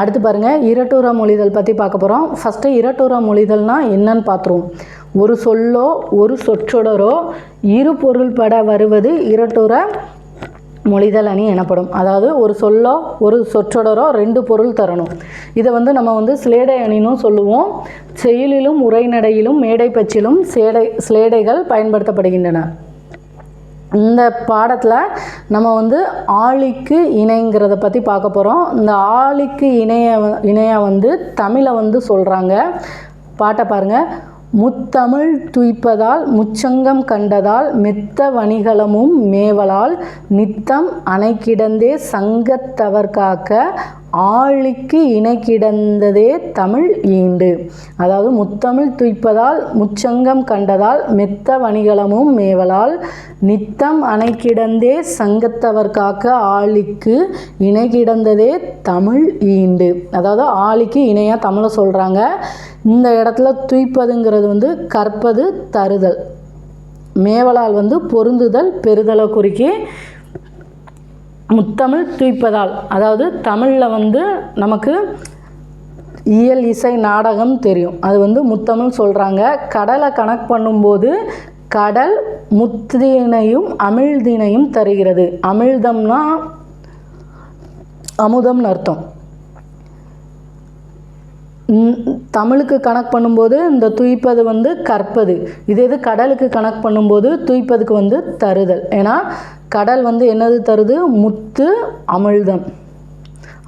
அடுத்து பாருங்கள் இரட்டூர மொழிதல் பற்றி பார்க்க போகிறோம் ஃபஸ்ட்டு இரட்டூர மொழிதல்னா என்னன்னு பார்த்துருவோம். ஒரு சொல்லோ ஒரு சொற்றொடரோ இரு பொருள்பட வருவது இரட்டூர மொழிதல் அணி எனப்படும். அதாவது ஒரு சொல்லோ ஒரு சொற்றொடரோ ரெண்டு பொருள் தரணும். இதை வந்து நம்ம வந்து சிலேடை அணினும் சொல்லுவோம். செயலிலும் உரைநடையிலும் மேடை பச்சிலும் சேடை சிலேடைகள் பயன்படுத்தப்படுகின்றன. இந்த பாடத்தில் நம்ம வந்து ஆழிக்கு இணைங்கிறத பற்றி பார்க்க போகிறோம் இந்த ஆழிக்கு இணைய இணையாக வந்து தமிழை வந்து சொல்கிறாங்க பாட்டை பாருங்கள் முத்தமிழ் துய்ப்பதால் முச்சங்கம் கண்டதால் மெத்த வணிகளமும் மேவலால் நித்தம் அணை கிடந்தே சங்கத்தவர் காக்க ஆழிக்கு இணை கிடந்ததே தமிழ் ஈண்டு. அதாவது முத்தமிழ் துய்ப்பதால் முச்சங்கம் கண்டதால் மெத்த வணிகளமும் மேவலால் நித்தம் அணை கிடந்தே சங்கத்தவர் காக்க ஆழிக்கு இணை கிடந்ததே தமிழ் ஈண்டு. அதாவது ஆழிக்கு இணையாக தமிழை சொல்கிறாங்க இந்த இடத்துல துய்ப்பதுங்கிறது வந்து கற்பது தருதல். மேவலால் வந்து பொருந்துதல் பெறுதலை குறிக்கி முத்தமிழ் துய்ப்பதால் அதாவது தமிழில் வந்து நமக்கு இயல் இசை நாடகம் தெரியும். அது வந்து முத்தமிழ் சொல்கிறாங்க கடலை கணக்கு பண்ணும்போது கடல் முத்தினையும் அமிழ்தினையும் தருகிறது. அமிழ்தம்னா அமுதம்னு அர்த்தம். தமிழுக்கு கணக்கு பண்ணும்போது இந்த துய்ப்பது வந்து கற்பது. இதே இது கடலுக்கு கணக்கு பண்ணும்போது துய்ப்பதுக்கு வந்து தருதல். ஏன்னா கடல் வந்து என்னது தருது? முத்து அமிழ்தம்.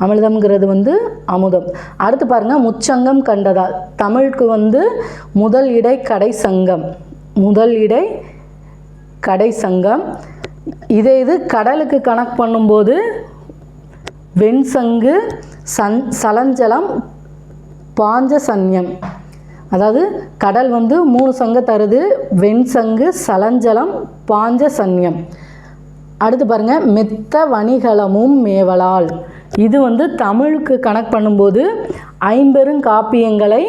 அமிழ்தம்ங்கிறது வந்து அமுதம். அடுத்து பாருங்க முச்சங்கம் கண்டதால். தமிழுக்கு வந்து முதல் இடை கடை சங்கம். முதல் இடை கடை சங்கம். இதே இது கடலுக்கு கணக்கு பண்ணும்போது வெண்சங்கு சன் சலஞ்சலம் பாஞ்ச சன்யம் அதாவது கடல் வந்து மூணு சங்க தருது. வெண்சங்கு சலஞ்சலம் பாஞ்ச சன்யம் அடுத்து பாருங்கள் மெத்த வணிகளமும் மேவலால். இது வந்து தமிழுக்கு கணக்கு பண்ணும்போது ஐம்பெருங்காப்பியங்களை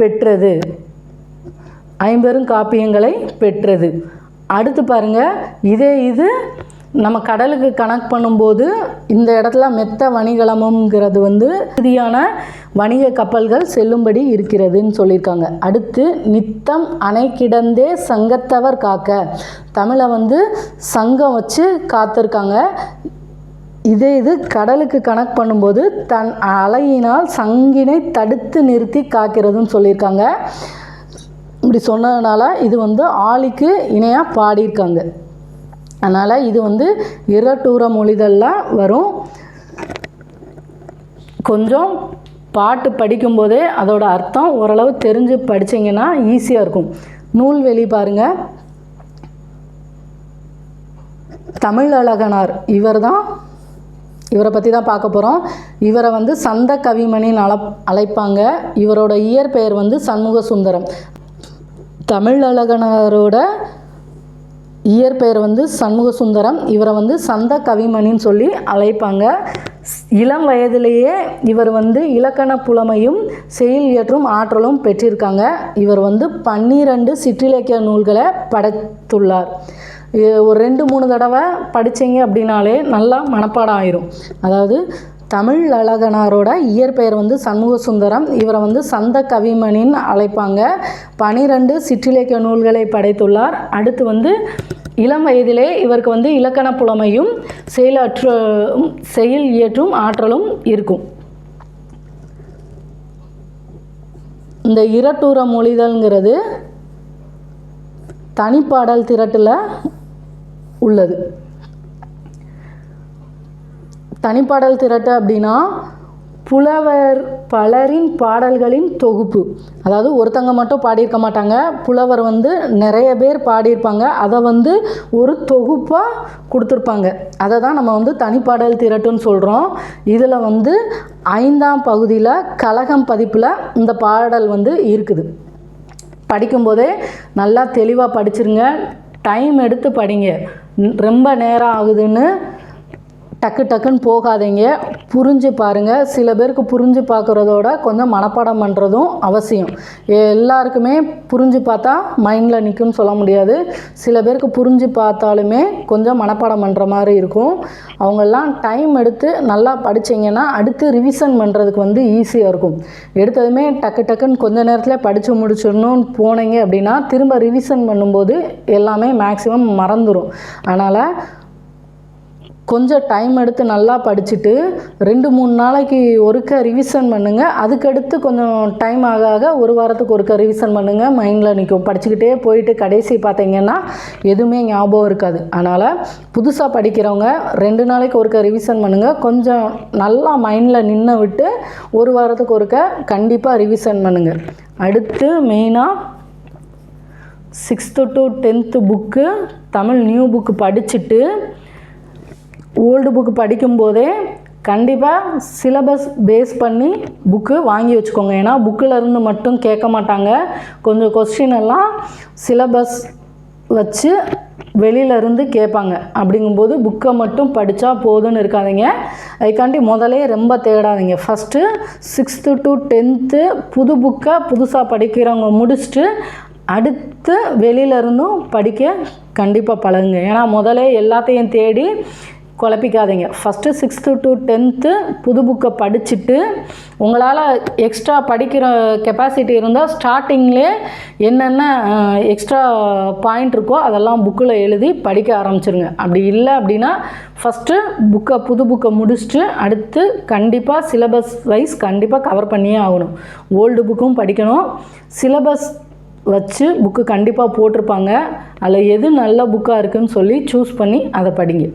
பெற்றது. ஐம்பெரும் காப்பியங்களை பெற்றது. அடுத்து பாருங்கள் இதே இது நம்ம கடலுக்கு கணக்கு பண்ணும்போது இந்த இடத்துல மெத்த வணிகலமுங்கிறது வந்து மிகுதியான வணிக கப்பல்கள் செல்லும்படி இருக்கிறதுன்னு சொல்லியிருக்காங்க. அடுத்து நித்தம் அணை கிடந்தே சங்கத்தவர் காக்க. தமிழை வந்து சங்கம் வச்சு காத்திருக்காங்க. இதே இது கடலுக்கு கணக்கு பண்ணும்போது தன் அலையினால் சங்கினை தடுத்து நிறுத்தி காக்கிறதுன்னு சொல்லியிருக்காங்க. இப்படி சொன்னதுனால இது வந்து ஆழிக்கு இணையாக பாடியிருக்காங்க. அதனால் இது வந்து இரட்டூர மொழிதெல்லாம் வரும். கொஞ்சம் பாட்டு படிக்கும்போதே அதோட அர்த்தம் ஓரளவு தெரிஞ்சு படித்தீங்கன்னா ஈஸியாக இருக்கும். நூல்வெளி பாருங்கள் தமிழ் அழகனார் இவர் தான் இவரை பற்றி தான் பார்க்க போகிறோம் இவரை வந்து சந்த கவிமணின்னு அழ அழைப்பாங்க. இவரோட இயற்பெயர் வந்து சண்முக சுந்தரம் தமிழ் அழகனாரோட இயற்பெயர் வந்து சண்முக சுந்தரம். இவரை வந்து சந்த கவிமணின்னு சொல்லி அழைப்பாங்க. இளம் வயதிலேயே இவர் வந்து இலக்கண புலமையும் செயல் இயற்றும் ஆற்றலும் பெற்றிருக்காங்க. இவர் வந்து பன்னிரண்டு சிற்றிலக்கிய நூல்களை படைத்துள்ளார். ஒரு ரெண்டு மூணு தடவை படிச்சீங்க அப்படின்னாலே நல்லா மனப்பாடம் ஆயிரும். அதாவது தமிழ் அழகனாரோட இயற்பெயர் வந்து சண்முக சுந்தரம் இவரை வந்து சந்த கவிமணின்னு அழைப்பாங்க. பனிரெண்டு சிற்றிலக்கிய நூல்களை படைத்துள்ளார். அடுத்து வந்து இளம் வயதிலே இவருக்கு வந்து இலக்கண புலமையும் செயலாற்று செயல் இயற்றும் ஆற்றலும் இருக்கும். இந்த இரட்டூர மொழிதல்ங்கிறது தனிப்பாடல் திரட்டில் உள்ளது. தனிப்பாடல் திரட்டு அப்படின்னா புலவர் பலரின் பாடல்களின் தொகுப்பு. அதாவது ஒருத்தங்க மட்டும் பாடியிருக்க மாட்டாங்க புலவர் வந்து நிறைய பேர் பாடியிருப்பாங்க அதை வந்து ஒரு தொகுப்பாக கொடுத்துருப்பாங்க. அதை தான் நம்ம வந்து தனிப்பாடல் திரட்டுன்னு சொல்கிறோம் இதில் வந்து ஐந்தாம் பகுதியில் கலகம் பதிப்பில் இந்த பாடல் வந்து இருக்குது. படிக்கும்போதே நல்லா தெளிவாக படிச்சிருங்க. டைம் எடுத்து படிங்க. ரொம்ப நேரம் ஆகுதுன்னு டக்கு டக்குன்னு போகாதீங்க. புரிஞ்சு பாருங்கள் சில பேருக்கு புரிஞ்சு பார்க்குறதோட கொஞ்சம் மனப்பாடம் பண்ணுறதும் அவசியம். எல்லாருக்குமே புரிஞ்சு பார்த்தா மைண்டில் நிற்கும்னு சொல்ல முடியாது. சில பேருக்கு புரிஞ்சு பார்த்தாலுமே கொஞ்சம் மனப்பாடம் பண்ணுற மாதிரி இருக்கும். அவங்கெல்லாம் டைம் எடுத்து நல்லா படித்தீங்கன்னா அடுத்து ரிவிஷன் பண்ணுறதுக்கு வந்து ஈஸியாக இருக்கும். எடுத்ததுமே டக்கு டக்குன்னு கொஞ்ச நேரத்தில் படித்து முடிச்சிடணும்னு போனீங்க அப்படின்னா திரும்ப ரிவிஷன் பண்ணும்போது எல்லாமே மேக்ஸிமம் மறந்துடும் அதனால் கொஞ்சம் டைம் எடுத்து நல்லா படிச்சுட்டு ரெண்டு மூணு நாளைக்கு ஒருக்க ரிவிஷன் பண்ணுங்கள் அதுக்கடுத்து கொஞ்சம் டைம் ஆக ஆக ஒரு வாரத்துக்கு ஒருக்க ரிவிஷன் பண்ணுங்கள் மைண்டில் நிற்கும் படிச்சுக்கிட்டே போயிட்டு கடைசி பார்த்தீங்கன்னா எதுவுமே ஞாபகம் இருக்காது. அதனால் புதுசாக படிக்கிறவங்க ரெண்டு நாளைக்கு ஒருக்க ரிவிஷன் பண்ணுங்கள் கொஞ்சம் நல்லா மைண்டில் நின்று விட்டு ஒரு வாரத்துக்கு ஒருக்க கண்டிப்பாக ரிவிஷன் பண்ணுங்கள் அடுத்து மெயினாக sixth to tenth book Tamil new book படிச்சுட்டு ஓல்டு புக்கு படிக்கும்போதே கண்டிப்பாக சிலபஸ் பேஸ் பண்ணி புக்கு வாங்கி வச்சுக்கோங்க. ஏன்னா புக்கில் இருந்து மட்டும் கேட்க மாட்டாங்க. கொஞ்சம் கொஸ்டின் எல்லாம் சிலபஸ் வச்சு வெளியில இருந்து கேட்பாங்க. அப்படிங்கும்போது புக்கை மட்டும் படித்தா போதும்னு இருக்காதீங்க. அதுக்காண்டி முதலே ரொம்ப தேடாதீங்க. ஃபஸ்ட்டு சிக்ஸ்த்து டு டென்த்து புது புக்கை புதுசாக படிக்கிறவங்க முடிச்சுட்டு அடுத்து வெளியிலருந்தும் படிக்க கண்டிப்பாக பழகுங்க. ஏன்னா முதலே எல்லாத்தையும் தேடி குழப்பிக்காதீங்க. ஃபஸ்ட்டு சிக்ஸ்த்து டு டென்த்து புது புக்கை படிச்சுட்டு உங்களால் எக்ஸ்ட்ரா படிக்கிற கெப்பாசிட்டி இருந்தால் ஸ்டார்டிங்லே என்னென்ன எக்ஸ்ட்ரா பாயிண்ட் இருக்கோ அதெல்லாம் புக்கில் எழுதி படிக்க ஆரம்பிச்சிருங்க. அப்படி இல்லை அப்படின்னா ஃபஸ்ட்டு புக்கை புது புக்கை முடிச்சுட்டு அடுத்து கண்டிப்பாக சிலபஸ் வைஸ் கண்டிப்பாக கவர் பண்ணியே ஆகணும். ஓல்டு புக்கும் படிக்கணும். சிலபஸ் வச்சு புக்கு கண்டிப்பாக போட்டிருப்பாங்க. அதில் எது நல்ல புக்காக இருக்குன்னு சொல்லி சூஸ் பண்ணி அதை படிங்க.